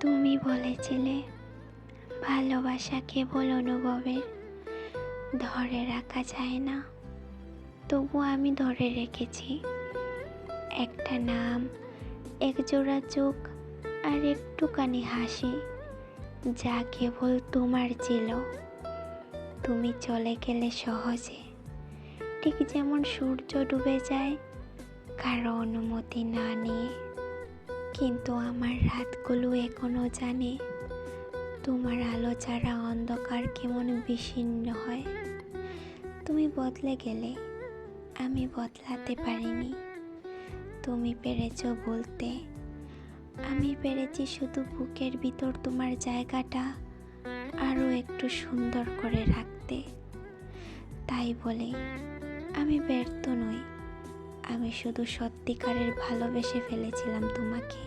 তুমি বলেছিলে, ভালোবাসা কেবল অনুভবের ধরে রাখা যায় না। তবু আমি ধরে রেখেছি, একটা নাম, এক জোড়া চোখ আর একটুখানি হাসি, যা কেবল তোমার ছিল। তুমি চলে গেলে সহজে, ঠিক যেমন সূর্য ডুবে যায়, কারও অনুমতি না নিয়ে। কিন্তু আমার রাতগুলো এখনও জানে, তোমার আলো ছাড়া অন্ধকার কেমন বিচ্ছিন্ন হয়। তুমি বদলে গেলে আমি বদলাতে পারিনি। তুমি পেরেছ বলতে, আমি পেরেছি শুধু বুকের ভিতর তোমার জায়গাটা আরও একটু সুন্দর করে রাখতে। তাই বলে আমি শুধু সত্যিকারের ভালোবেসে ফেলেছিলাম তোমাকে।